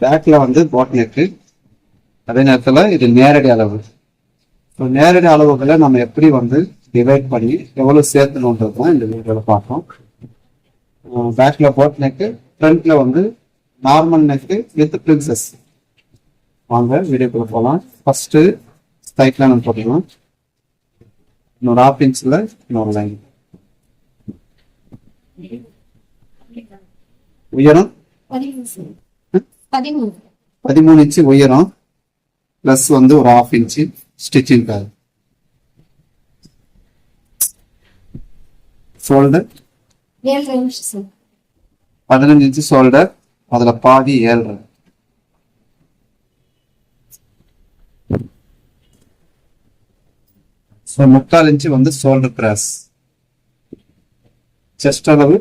பேக்ல வந்து போட் இருக்கு அதே நேரத்துல இது நேரடி அளவு. ஸோ நேரடி அளவுகளை நம்ம எப்படி வந்து டிவைட் பண்ணி எவ்வளவு சேர்த்தணுன்றது தான் இந்த வீடியோவில் பார்த்தோம் பேக்ல போட் நெக்கு ஃப்ரண்ட்டில் வந்து நார்மல் நெக்கு வித் பிரின்சஸ் வாங்க வீடியோக்குள்ள போகலாம் ஃபர்ஸ்ட் ஸ்ட்ரைட் நம்ம போட்டுக்கலாம் இன்னொரு ஆஃப் இன்ச்சில் இன்னொரு லைன் உயரம்? பதிமூணு. இன்ச்சு உயரம் ப்ளஸ் வந்து ஒரு ஹாஃப் இன்ச்சு ஸ்டிச்சிங் காது ஷோல்டர் பதினஞ்சு இன்ச்சு ஷோல்டர் அதுல பாதி ஏழ்ரை. ஸோ முக்கால் இன்ச்சு வந்து ஷோல்டர் கிராஸ் செஸ்ட் அளவு?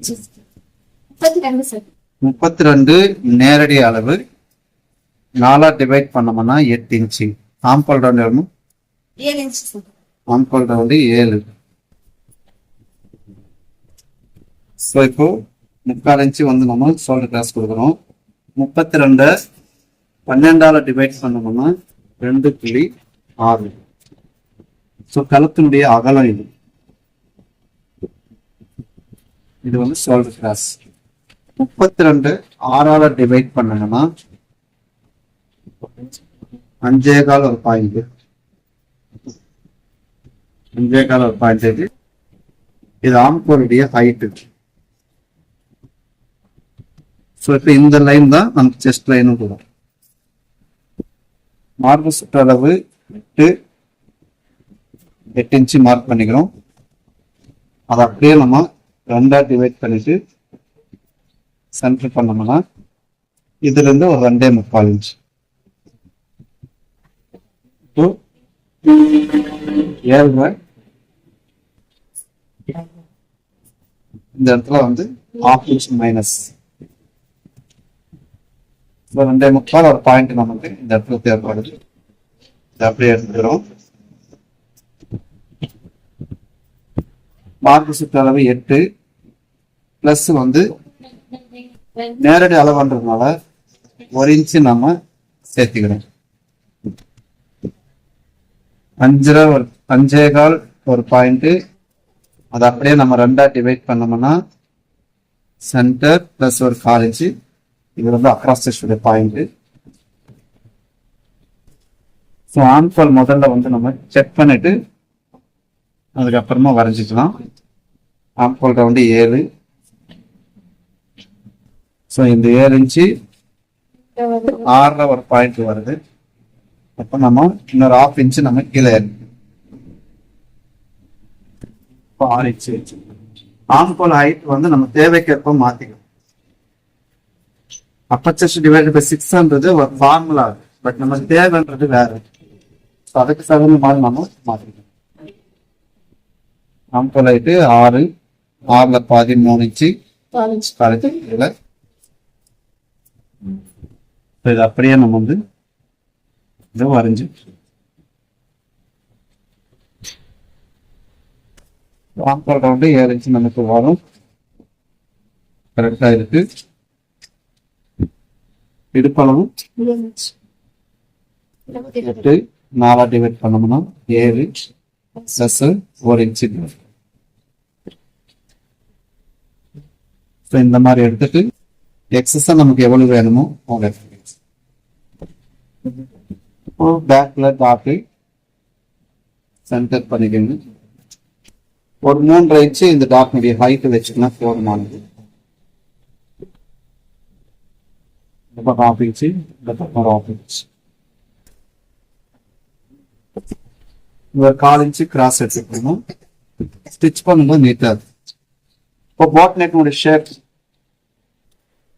முப்பத்தி ரெண்டு சார் முப்பத்தி ரெண்டு நேரடி அளவு. நாலா டிவைட் பண்ணோம்னா எட்டு இன்ச்சு ஆம்பல் ரவுண்ட் எவ்வளவு? ஏழு இன்ச்சு ஆம்பல் ரவுண்டு ஏழு. ஸோ இப்போ முக்கால் இன்ச்சு வந்து நம்ம ஷோல்டர் கிராஸ் கொடுக்குறோம். முப்பத்தி ரெண்டு பன்னெண்டால டிவைட் பண்ணோம்னா ரெண்டு புள்ளி ஆறு. ஸோ கழுத்தினுடைய அகலம் இது. இது வந்து ஷோல்டர் கிராஸ் முப்பத்தி ரெண்டு ஆறால டிவைட் பண்ணணும்னா அஞ்சே கால் ஒரு பாயிண்ட் அஞ்சே கால் ஒரு பாயிண்ட் இது. இது ஆம்கோருடைய ஹைட்டு ஸோ இப்போ இந்த லைன் தான் நமக்கு செஸ்ட் லைனும் கூட மார்பு சுற்றளவு எட்டு எட்டு இன்ச்சு மார்க் பண்ணிக்கிறோம். அதை அப்படியே நம்ம ரெண்டா டிவைட் பண்ணிட்டு சென்டர் பண்ணோம்னா இதுல இருந்து ஒரு ரெண்டே முக்கால் இன்ச் இப்போ ஏழரை இந்த இடத்துல வந்து ஹாஃப் இன்ச் மைனஸ் இப்போ ரெண்டே முக்கால் ஒரு பாயிண்ட் நமக்கு இந்த இடத்துல தேவைப்படுது இதை அப்படியே எடுத்துக்கிறோம். மார்க்கு சுற்றளவு எட்டு பிளஸ் வந்து நேரடி அளவுன்றதுனால ஒரு இன்ச்சு நம்ம சேர்த்துக்கிறோம். அஞ்சரை ஒரு அஞ்சே கால் ஒரு பாயிண்ட் அதை அப்படியே நம்ம ரெண்டா டிவைட் பண்ணோம்னா சென்டர் பிளஸ் ஒரு கால் இன்ச்சு இது வந்து அக்ராஸ் செஸ்டுடைய பாயிண்ட் ஸோ ஆன்ஃபால் முதல்ல வந்து நம்ம செக் பண்ணிட்டு அதுக்கப்புறமா வரைஞ்சிக்கலாம். ஆன்ஃபால் ரவுண்டு ஏழு. ஸோ இந்த ஏழு இன்ச்சு ஆறரை ஒரு பாயிண்ட் வருது. அப்போ நம்ம இன்னொரு ஆஃப் இன்ச்சு நம்ம கீழே இப்போ ஆறு இன்ச்சு ஆம்பால் ஹைட் வந்து நம்ம தேவைக்கேற்ப மாத்திக்கலாம். அப்பச்சஸ் டிவைட் பை சிக்ஸ்ன்றது ஒரு ஃபார்முலா பட் நமக்கு தேவைன்றது வேற. ஸோ அதுக்கு தகுந்த மாதிரி நம்ம மாத்திக்கலாம். ஆம்பால் ஹைட்டு ஆறு ஆறுல பாதி மூணு இன்ச்சு காலேஜ் இதுல இது அப்படியே நம்ம வந்து இதை வரைஞ்சு ஆம்பர் ரவுண்டு ஏழு இன்ச்சு நமக்கு வரும். கரெக்டா இருக்கு. இடுப்பளவும் எட்டு நாலா டிவைட் பண்ணோம்னா ஏழு ப்ளஸ் ஒரு இன்ச்சு ஸோ இந்த மாதிரி எடுத்துட்டு எக்ஸஸாக நமக்கு எவ்வளவு வேணுமோ அவங்க பேக்ல டாட்டு சென்டர் பண்ணிக்கோங்க ஒரு மூன்றரை இன்ச்சு இந்த டாட்னுடைய ஹைட் வச்சுக்கினா போதுமானது இந்த பக்கம் ஆஃப் இன்ச்சு இந்த பக்கம் ஒரு ஆஃப் இன்ச் ஒரு கால் இன்ச்சு கிராஸ் எடுத்துக்கணும் ஸ்டிச் பண்ணும்போது நீட்டா இருக்கும் இப்போ பாட் நெட்னுடைய ஷேப்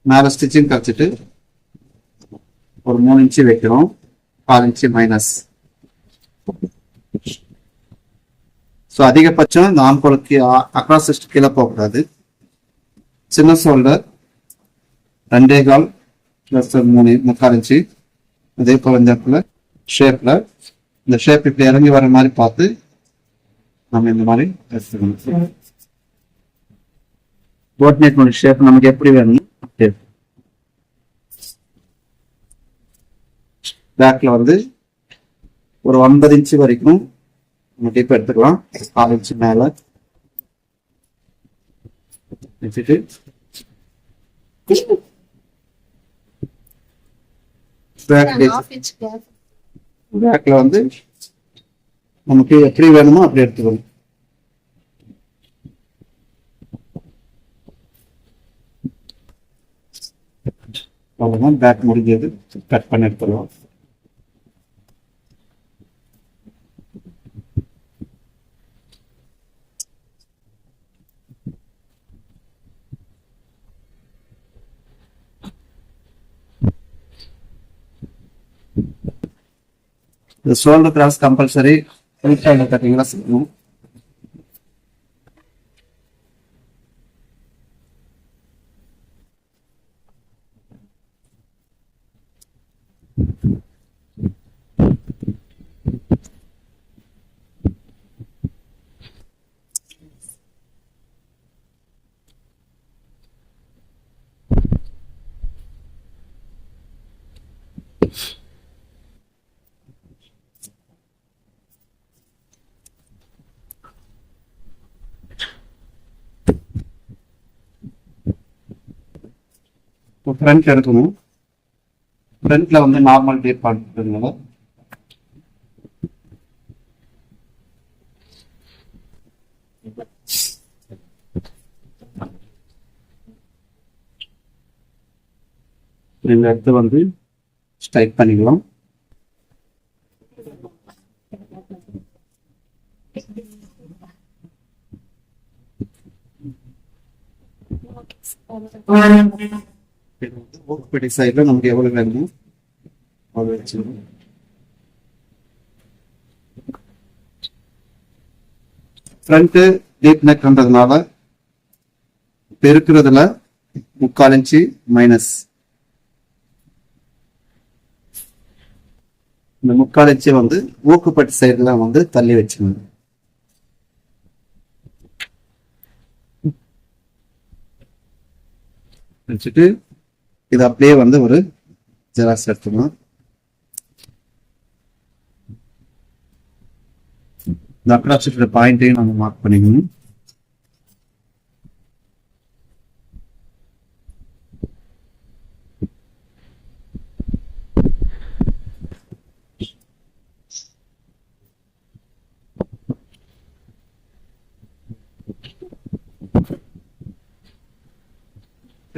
மேல ஸ்டிச்சிங் கழிச்சிட்டு ஒரு மூணு இன்ச்சு வைக்கிறோம். கால் இன்ச்சு மைனஸ் ஸோ அதிகபட்சம் இந்த ஆம்கோலுக்கு அக்ராஸ் செஸ்ட் கீழே போகக்கூடாது. சின்ன ஷோல்டர் ரெண்டே கால் ப்ளஸ் மூணு முக்கால் இன்ச்சு அதே போல் இந்த இடத்துல ஷேப்ல இந்த ஷேப் இப்படி இறங்கி வர மாதிரி பார்த்து நம்ம இந்த மாதிரி எடுத்துக்கணும் கோட்நெட்னுடைய ஷேப் நமக்கு எப்படி வேணும் அப்படி எடுத்துக்கணும். பேக்ல வந்து ஒரு ஒன்பது இன்ச்சு வரைக்கும் நம்ம டிப் எடுத்துக்கலாம். கால் இன்ச்சு மேல. வச்சுட்டு பேக் ஹாஃப் இன்ச் கேப் பேக்ல வந்து நமக்கு எப்படி வேணுமோ அப்படி எடுத்துக்கணும் அவ்வளவுதான். பேக் முடிஞ்சது. கட் பண்ணி எடுத்துடலாம் இந்த ஷோல்டர் கிராஸ் கம்பல்சரி. ஃபுல் கட்டிங்களா செய்யணும் இப்போ ஃப்ரண்ட் எடுக்கணும் ஃப்ரண்ட்ல வந்து நார்மல் டேப் பண்ணுறதுனால இந்த இடத்த வந்து ஸ்ட்ரைக் பண்ணிக்கலாம் இது வந்து சைடில் நமக்கு எவ்வளோ வேணுமோ அவ்வளோ வச்சுக்கணும் ஃப்ரண்ட்டு டீப் நெக்ன்றதுனால பெருக்கிறதுல முக்கால் இன்ச்சு மைனஸ் இந்த முக்கால் இன்ச்சு வந்து ஊக்குப்பட்டு சைடுல வந்து தள்ளி வச்சுக்கணும். வச்சுட்டு இது அப்படியே வந்து ஒரு ஜெராக்ஸ் எடுத்துக்கலாம். இந்த அக்ராசிட்ட பாயிண்ட்டையும் நம்ம மார்க் பண்ணிக்கணும்.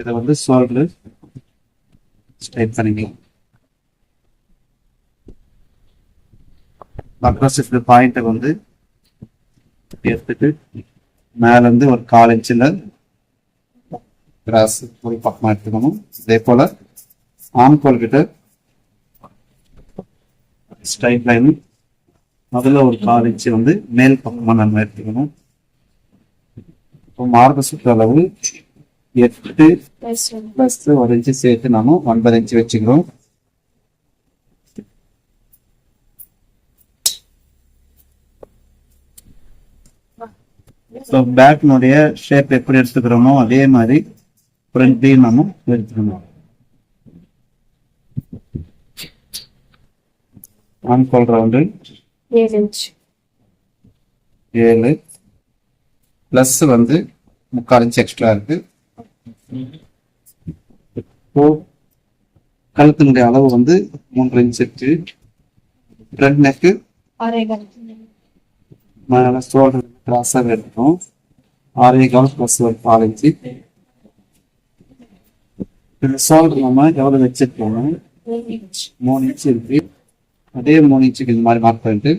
இதை வந்து ஷோல்டர் டைப் பண்ணிக்கலாம் அக்ராசிவ் பாயிண்ட்டை வந்து எடுத்துட்டு மேல இருந்து ஒரு கால் இன்ச்சில் கிராஸ் ஒரு பக்கமாக எடுத்துக்கணும். இதே போல் ஆம்கோல் கிட்ட ஸ்ட்ரைட் லைன் முதல்ல ஒரு கால் இன்ச்சு வந்து மேல் பக்கமாக நம்ம எடுத்துக்கணும். இப்போ மார்ப சுற்ற அளவு எட்டு பிளஸ் ஒரு இன்ச்சு சேர்த்து நாம ஒன்பது இன்ச்சு வச்சுக்கிறோம். ஸோ பேக்னுடைய ஷேப் எப்படி எடுத்துக்கிறோமோ அதே மாதிரி ஃப்ரண்ட்லையும் நம்ம எடுத்துக்கணும். ஆன்கோல் ரவுண்டு ஏழு இன்ச் ஏழு. ப்ளஸ் வந்து முக்கால் இன்ச் எக்ஸ்ட்ரா இருக்கு. இப்போ கழுத்தினுடைய அளவு வந்து மூன்று இன்ச் இருக்கு. ஃப்ரண்ட் நெக்கு மேலே ஷோல்டர் கிராஸாக எடுத்தோம் ஆறே கால் ப்ளஸ் ஒரு பால் இன்ச்சு இந்த ஷோல்டர் நம்ம எவ்வளோ வச்சிருக்கோம் மூணு இன்ச் இருக்கு. அதே மூணு இன்ச்சுக்கு இந்த மாதிரி மார்க் பண்ணிட்டு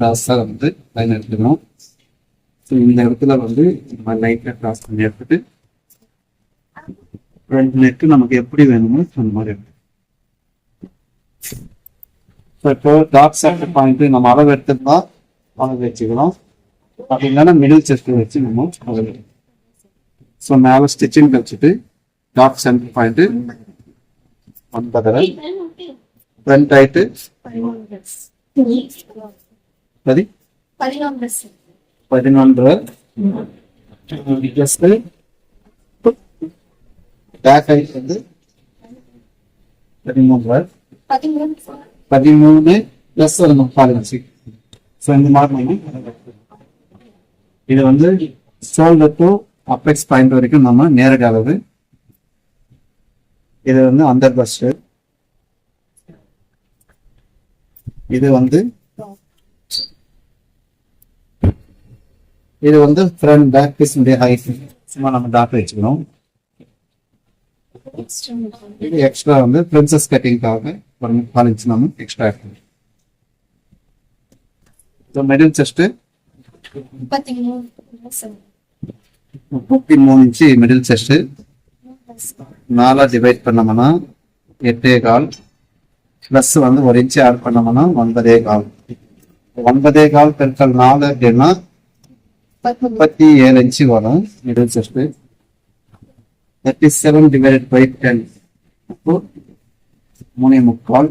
கிராஸாக வந்து லைன் எடுத்துக்கணும். ஸோ இந்த இடத்துல வந்து நம்ம லைட்டாக கிராஸ் பண்ணி எடுத்துட்டு ரெண்டு நெக்கு நமக்கு எப்படி வேணுமோ அந்த மாதிரி ஸோ இப்போ டாப் சென்டர் பாயிண்ட் நம்ம அளவு எடுத்திருந்தா அளவு வச்சுக்கலாம். அப்படி இல்லைன்னா மிடில் செஸ்ட் வச்சு நம்ம அளவு ஸோ மேலே ஸ்டிச்சிங் வச்சுட்டு டாப் சென்டர் பாயிண்ட் ஒன்பதரை. ஃப்ரண்ட் ஹைட்டு சரி? பதினொன்று. பதினொன்று. ஜஸ்ட் பேக் ஐஸ் வந்து பதிமூன்று. பதிமூணு ப்ளஸ் பிளஸ் ஒரு ஸோ இந்த மாதிரி இது வந்து ஷோல்டர் டு அப்பெக்ஸ் பாயிண்ட் வரைக்கும் நம்ம நேரடி அளவு. இது வந்து அண்டர் பஸ்ட் இது வந்து இது வந்து ஃப்ரண்ட் பேக் பீஸ் ஹைட் சும்மா நம்ம டாக்டர் வச்சுக்கணும். இது எக்ஸ்ட்ரா வந்து பிரின்சஸ் கட்டிங்காக ஒரு முக்கால் இன்ச் நம்ம எக்ஸ்ட்ரா எடுத்துக்கணும் ஸோ மிடில் செஸ்ட் முப்பத்தி மூணு இன்ச்சு மிடில் செஸ்ட் நாலா டிவைட் பண்ணோம்னா எட்டே கால். ப்ளஸ் வந்து ஒரு இன்ச்சு ஆட் பண்ணோம்னா ஒன்பதே கால். ஒன்பதே கால் பெருக்கள் நாலு அப்படின்னா முப்பத்தி ஏழு இன்ச்சு வரும் middle chest thirty seven divided by ten அப்போ மூணே முக்கால்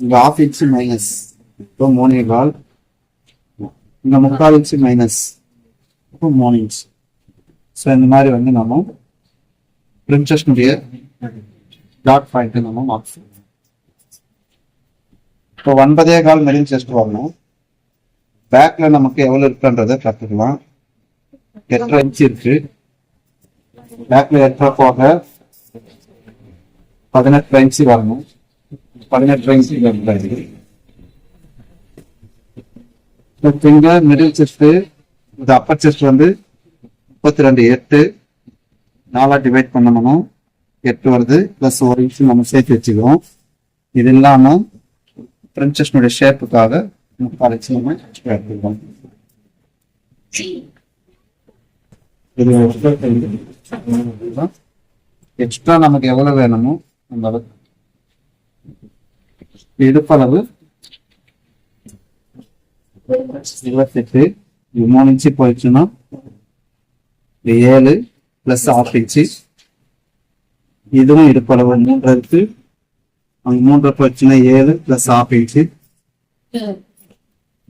இங்க ஆஃப் இன்ச்சு மைனஸ் இப்போ மூணே கால் இங்க முக்கால் இன்ச்சு மைனஸ் இப்போ மூணு இன்ச் ஸோ இந்த மாதிரி வந்து நம்ம பிரின்சஸ்னுடைய டாட் பாயிண்ட் நம்ம மார்க் செய்யணும் இப்போ ஒன்பதே கால் மெரின் செஸ்ட் வரணும் பேக்ல நமக்கு எவ்வளவு இருக்குன்றதை கத்துக்கலாம். எட்டரை இன்ச் இருக்கு? பேக்ல எட்டரை போக? பதினெட்டு இன்ச் வரணும். பதினெட்டு இன்ச் இருக்கு இங்க மிடில் செஸ்ட் இந்த அப்பர் செஸ்ட் வந்து முப்பத்தி ரெண்டு எட்டு. நாலா டிவைட் பண்ணணும் எட்டு வருது. பிளஸ் ஒரு இன்ச் நம்ம சேர்த்து வச்சுக்குவோம். இது இல்லாமல் பிரின்சஸ்னுடைய ஷேப்புக்காக முக்கால் இது எக்ஸ்ட்ரா நமக்கு எவ்வளவு வேணுமோ அந்த அளவுக்கு இடுப்பளவு இருபத்தெட்டு. இது மூணு இன்ச்சு போயிடுச்சுன்னா ஏழு பிளஸ் ஆஃப் இன்ச்சு இதுவும் இடுப்பளவு மூன்று இருக்கு அங்க மூன்று போயிடுச்சுன்னா ஏழு பிளஸ் ஆஃப் இன்ச்சு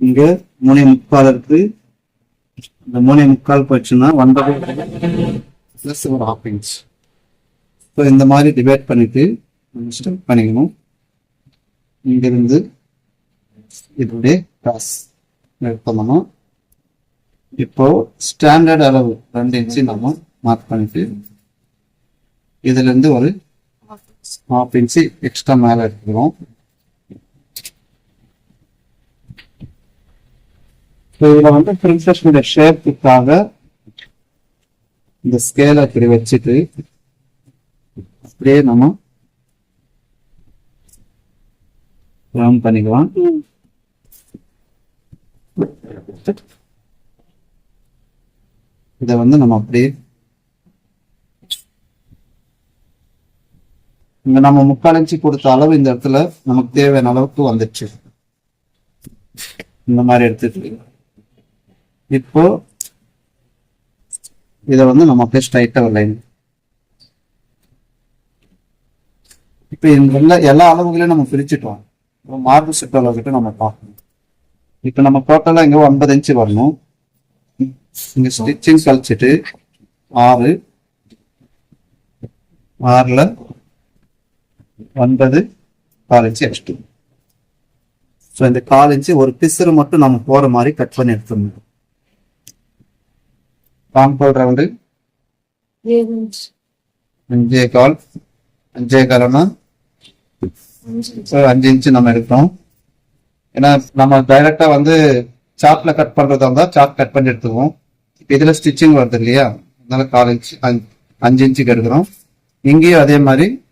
இங்க மூணே முக்கால் இருக்கு. இந்த மூணே முக்கால் போயிடுச்சுன்னா ஒன்பது பிளஸ் ஒரு ஹாஃப் இன்ச் ஸோ இந்த மாதிரி டிவைட் பண்ணிட்டு ஸ்டெப் பண்ணிக்கணும். இங்கிருந்து இதோடைய காஸ் பண்ணணும். இப்போ ஸ்டாண்டர்ட் அளவு ரெண்டு இன்ச்சு நம்ம மார்க் பண்ணிட்டு இதுல இருந்து ஒரு ஹாஃப் இன்ச்சு எக்ஸ்ட்ரா மேல எடுத்துக்கிறோம். ஸோ இதுல வந்து பிரின்சஸ்னுடைய ஷேப்புக்காக இந்த ஸ்கேலை இப்படி வச்சுட்டு அப்படியே நம்ம ரவுண்ட் பண்ணிக்கலாம். இதை வந்து நம்ம அப்படியே இங்க நம்ம முக்கால் இன்ச்சு கொடுத்த அளவு இந்த இடத்துல நமக்கு தேவையான அளவுக்கு வந்துடுச்சு. இந்த மாதிரி எடுத்துட்டு இப்போ இதை வந்து நம்ம அப்படியே ஸ்ட்ரைட்டாக ஒரு லைன் இப்போ இந்த எல்லா எல்லா அளவுகளையும் நம்ம பிரிச்சுட்டோம் இப்போ மார்பு சுற்று அளவுகிட்ட நம்ம பார்க்கணும். இப்போ நம்ம டோட்டலாக இங்கே ஒன்பது இன்ச்சு வரணும். இங்க ஸ்டிச்சிங் கழிச்சிட்டு ஆறு ஆறுல ஒன்பது கால் இன்ச்சு எக்ஸ்ட்ரா ஸோ இந்த கால் இன்ச்சு ஒரு பிசுறு மட்டும் நம்ம போற மாதிரி கட் பண்ணி எடுத்துடணும். ஏழு இன்ச் அஞ்சே கால். அஞ்சே கால்னா அஞ்சு இன்ச் இன்ச்சு நம்ம எடுக்கிறோம். ஏன்னா நம்ம டைரக்டா வந்து சாப்ல கட் பண்றதா இருந்தா சாப் கட் பண்ணி எடுத்துக்குவோம். இப்போ இதுல ஸ்டிச்சிங் வருது இல்லையா? அதனால கால் இன்ச்சு அஞ்சு- இன்ச்சுக்கு எடுக்கிறோம். இங்கேயும் அதே மாதிரி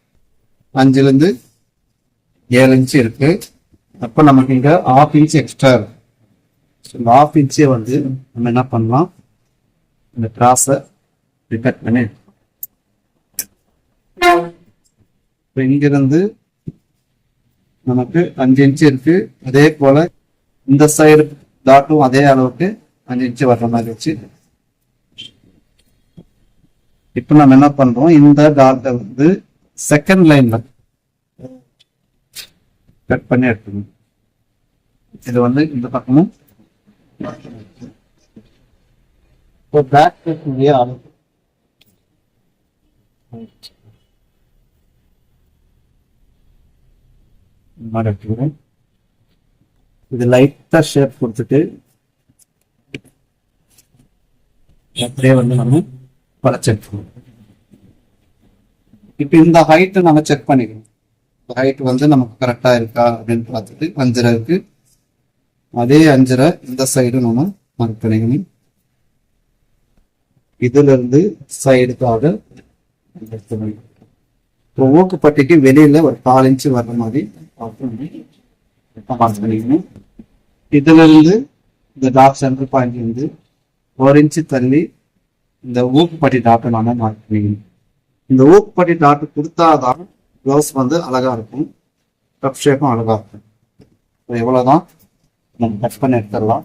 அஞ்சுல இருந்து ஏழு இன்ச்சு இருக்கு. அப்போ நமக்கு இங்க ஆஃப் இன்ச் எக்ஸ்ட்ரா இருக்கு. ஆஃப் இன்ச்சே வந்து நம்ம என்ன பண்ணலாம்? இந்த கிராஸை ரிப்பேர் பண்ணி. இப்போ இங்கிருந்து நமக்கு அஞ்சு இன்ச்சு இருக்கு. அதே போல இந்த சைடு டாட்டும் அதே அளவுக்கு அஞ்சு இன்ச்சு வர்ற மாதிரி வச்சு. இப்போ நம்ம என்ன பண்றோம்? இந்த டாட்டை வந்து செகண்ட் லைன்ல கட் பண்ணி எடுத்துக்கணும். இது வந்து இந்த பக்கமும் இப்போ பேக் அளவு இந்த இது லைட்டா ஷேப் கொடுத்துட்டு அப்படியே வந்து நம்ம வளைச்செடுக்கணும் இப்போ இந்த ஹைட்டை நம்ம செக் பண்ணிக்கணும். ஹைட் வந்து நமக்கு கரெக்டா இருக்கா அப்படின்னு பார்த்துட்டு அஞ்சரை இருக்கு அதே அஞ்சரை இந்த சைடு நம்ம மார்க் பண்ணிக்கணும். இதுல இருந்து சைடுக்காக எடுத்துக்கணும் இப்போ ஊக்குப்பட்டிக்கு வெளியில ஒரு கால் இன்ச்சு வர்ற மாதிரி பார்த்து மார்க் பண்ணிக்கணும் இதுல இருந்து இந்த டாப் சென்டர் பாயிண்ட் இருந்து ஒரு இன்ச்சு தள்ளி இந்த ஊக்குப்பட்டி டாட்டை நாம மார்க் பண்ணிக்கணும். இந்த ஊக்குப்பட்டி டாட் கொடுத்தாதான் க்ளவுஸ் வந்து அழகா இருக்கும். கப் ஷேப்பும் அழகா இருக்கும். இப்போ எவ்வளவுதான் நம்ம கட் பண்ணி எடுத்துடலாம்.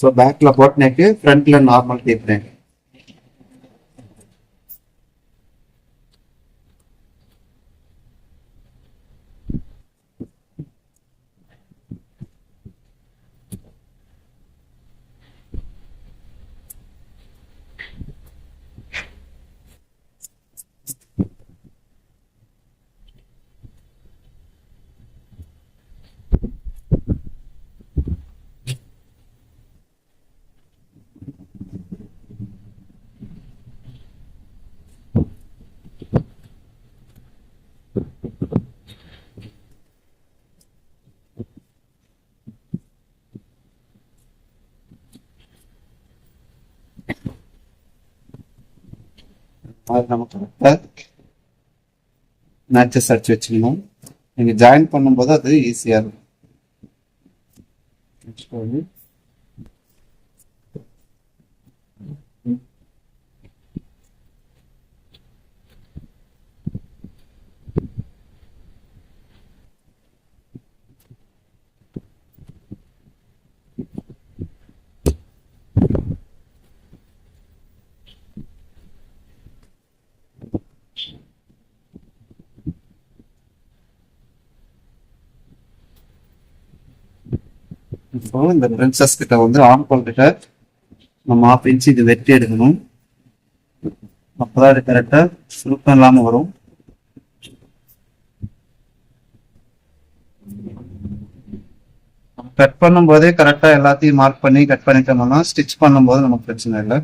ஸோ பேக்ல போட் நெக்கு ஃப்ரண்ட்ல நார்மல் டேப் நெக் அது நம்ம கரெக்டாக மேட்சஸ் அடிச்சு வச்சுக்கணும். நீங்க ஜாயின் பண்ணும்போது அது ஈஸியாக இருக்கும். இப்போ இந்த பிரின்சஸ் கிட்ட வந்து ஆம்பால் கிட்ட நம்ம ஆஃப் இன்ச் இது வெட்டி எடுக்கணும். அப்போதான் இது கரெக்டா சுருக்கம் இல்லாமல் வரும். கட் பண்ணும்போதே கரெக்டா எல்லாத்தையும் மார்க் பண்ணி கட் பண்ணிட்டோம்னா ஸ்டிச் பண்ணும்போது நமக்கு பிரச்சனை இல்லை.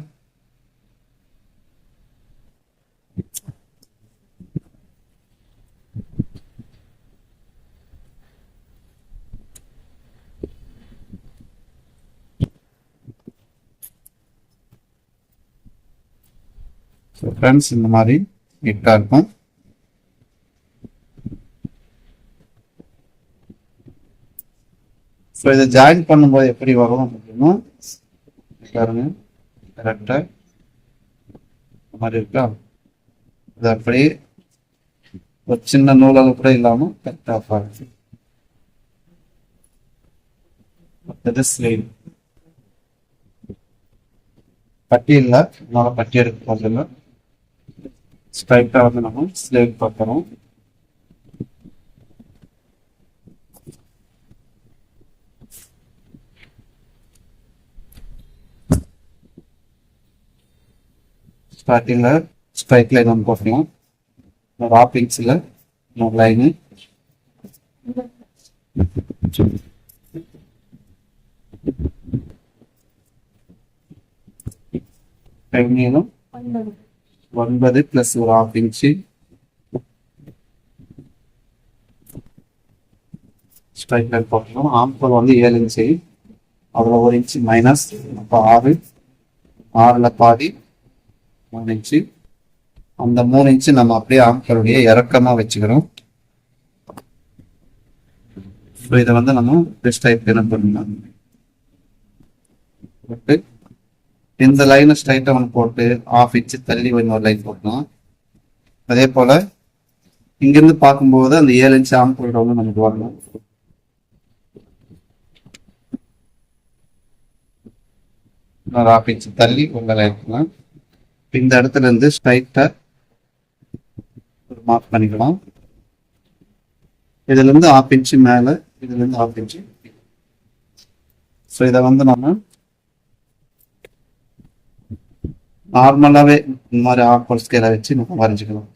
ஸோ ஃப்ரெண்ட்ஸ் இந்த மாதிரி நீட்டாக இருக்கும். ஸோ இதை ஜாயின் பண்ணும்போது எப்படி வரும் அப்படின்னா பாருங்க கரெக்டாக இந்த மாதிரி இருக்கா? இது அப்படியே ஒரு சின்ன நூலாக கூட இல்லாமல் கரெக்டாக பாருங்க அடுத்தது ஸ்லீவ் பட்டி இல்லை அதனால பட்டி எடுக்க போதில்லை ஸ்ட்ரைட்டாக வந்து நம்ம ஸ்லேட் பார்க்குறோம் ஸ்டார்டிங்கில் ஸ்ட்ரைட் லைன் ஒன்று போட்டோம் ராப்பிங்ஸில் ஒரு லைனு டைமிங்கும் ஒன்பது பிளஸ் ஒரு ஆஃப் இன்ச்சு ஸ்ட்ரைக் லைன் போட்டோம் ஆம்பல் வந்து ஏழு இன்ச்சு அதில் ஒரு இன்ச்சு மைனஸ் அப்போ ஆறு. ஆறில் பாதி மூணு இன்ச்சு அந்த மூணு இன்ச்சு நம்ம அப்படியே ஆம்பலுடைய இறக்கமாக வச்சுக்கிறோம். ஸோ இதை வந்து நம்ம பெஸ்ட் டைப் என்ன பண்ணலாம் இந்த லைனை ஸ்ட்ரைட்டாக ஒன்று போட்டு ஆஃப் இன்ச்சு தள்ளி இன்னொரு லைன் போட்டோம் அதே போல இங்கேருந்து பார்க்கும்போது அந்த ஏழு இன்ச்சு ஆம்பல் வந்து நமக்கு வரணும். இன்னொரு ஆஃப் இன்ச்சு தள்ளி ஒரு லைன் போகலாம் இந்த இடத்துல இருந்து ஸ்ட்ரைட்டா ஒரு மார்க் பண்ணிக்கலாம். இதுல இருந்து ஆஃப் இன்ச்சு மேல இதுல இருந்து ஆஃப் இன்ச்சு ஸோ இதை வந்து நம்ம நார்மலாகவே இந்த மாதிரி ஆக்வல் ஸ்கேலை வச்சு நம்ம வரைஞ்சிக்கலாம்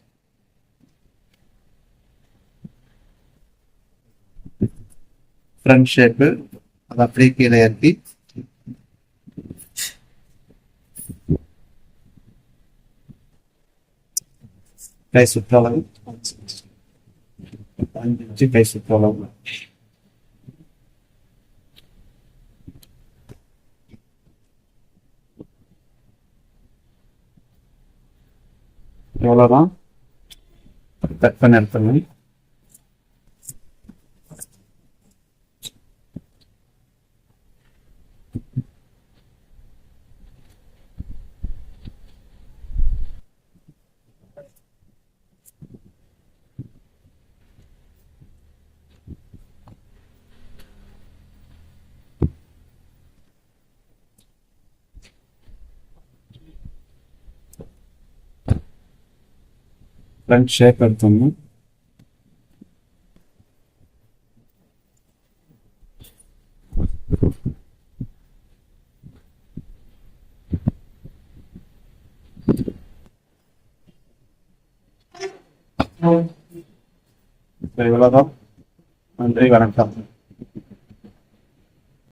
ஃப்ரண்ட் ஷேப்பு அது அப்படியே கீழே இறக்கி கை சுற்றளவு கை சுற்றளவு எவ்வளோதான் கட் பண்ணி எடுத்துங்க ஃப்ரண்ட் ஷேப் எடுத்தோம்னா